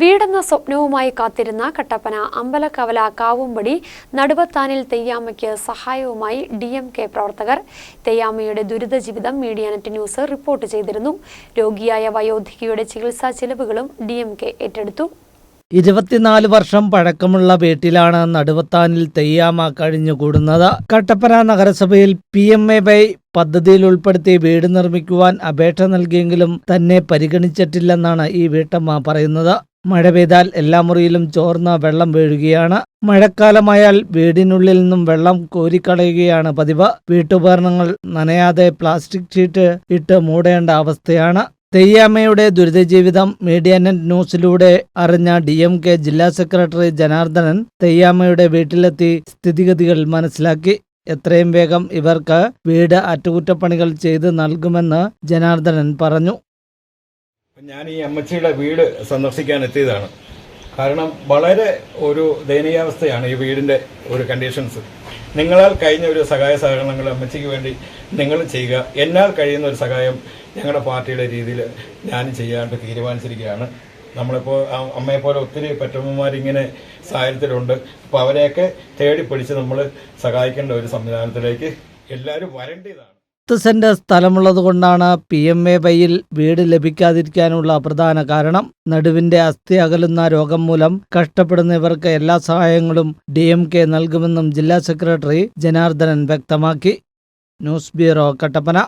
വീടെന്ന സ്വപ്നവുമായി കാത്തിരുന്ന കട്ടപ്പന അമ്പലക്കവല കാവുംപടി നടുവത്താനിൽ തെയ്യാമയ്ക്ക് സഹായവുമായി D M K പ്രവർത്തകർ. തെയ്യാമയുടെ ദുരിത ജീവിതം മീഡിയാനെറ്റ് ന്യൂസ് റിപ്പോർട്ട് ചെയ്തിരുന്നു. രോഗിയായ വയോധികയുടെ ചികിത്സാ ചെലവുകളും ഡി എം കെ ഏറ്റെടുത്തു. ഇരുപത്തിനാല് വർഷം പഴക്കമുള്ള വീട്ടിലാണ് നടുവത്താനിൽ തെയ്യാമ കഴിഞ്ഞുകൂടുന്നത്. കട്ടപ്പന നഗരസഭയിൽ പി എം എ വൈ പദ്ധതിയിൽ ഉൾപ്പെടുത്തി വീട് നിർമ്മിക്കുവാൻ അപേക്ഷ നൽകിയെങ്കിലും തന്നെ പരിഗണിച്ചിട്ടില്ലെന്നാണ് ഈ വീട്ടമ്മ പറയുന്നത്. മഴ പെയ്താൽ എല്ലാ മുറിയിലും ചോർന്ന വെള്ളം വീഴുകയാണ്. മഴക്കാലമായാൽ വീടിനുള്ളിൽ നിന്നും വെള്ളം കോരിക്കളയുകയാണ് പതിവ്. വീട്ടുപകരണങ്ങൾ നനയാതെ പ്ലാസ്റ്റിക് ഷീറ്റ് ഇട്ട് മൂടേണ്ട അവസ്ഥയാണ്. തെയ്യാമ്മയുടെ ദുരിതജീവിതം മീഡിയാനെറ്റ് ന്യൂസിലൂടെ അറിഞ്ഞ ഡി എം കെ ജില്ലാ സെക്രട്ടറി ജനാർദ്ദനൻ തെയ്യാമ്മയുടെ വീട്ടിലെത്തി സ്ഥിതിഗതികൾ മനസ്സിലാക്കി. എത്രയും വേഗം ഇവർക്ക് വീട് അറ്റകുറ്റപ്പണികൾ ചെയ്ത് നൽകുമെന്ന് ജനാർദ്ദനൻ പറഞ്ഞു. ഞാൻ ഈ അമ്മച്ചിയുടെ വീട് സന്ദർശിക്കാൻ എത്തിയതാണ്. കാരണം വളരെ ഒരു ദയനീയാവസ്ഥയാണ് ഈ വീടിന്റെ ഒരു കണ്ടീഷൻസ്. നിങ്ങളാൽ കഴിഞ്ഞ ഒരു സഹായ സഹകരണങ്ങൾ അമ്മച്ചിക്ക് വേണ്ടി നിങ്ങൾ ചെയ്യുക. എന്നാൽ കഴിയുന്ന ഒരു സഹായം ഞങ്ങളുടെ പാർട്ടിയുടെ രീതിയിൽ ഞാൻ ചെയ്യാണ്ട് തീരുമാനിച്ചിരിക്കുകയാണ്. നമ്മളിപ്പോൾ അമ്മയെപ്പോലെ ഒത്തിരി പെറ്റമ്മമാരിങ്ങനെ സാഹചര്യത്തിലുണ്ട്. അപ്പോൾ അവരെയൊക്കെ തേടി പിടിച്ച് നമ്മൾ സഹായിക്കേണ്ട ഒരു സംവിധാനത്തിലേക്ക് എല്ലാവരും വരേണ്ടതാണ്. പത്ത് സെന്റ് സ്ഥലമുള്ളതുകൊണ്ടാണ് പി എം എ വൈയിൽ വീട് ലഭിക്കാതിരിക്കാനുള്ള പ്രധാന കാരണം. നടുവിന്റെ അസ്ഥി അകലുന്ന രോഗം മൂലം കഷ്ടപ്പെടുന്ന ഇവർക്ക് എല്ലാ സഹായങ്ങളും ഡി എം കെ നൽകുമെന്നും ജില്ലാ സെക്രട്ടറി ജനാർദ്ദനൻ വ്യക്തമാക്കി. News bureau Kattappana.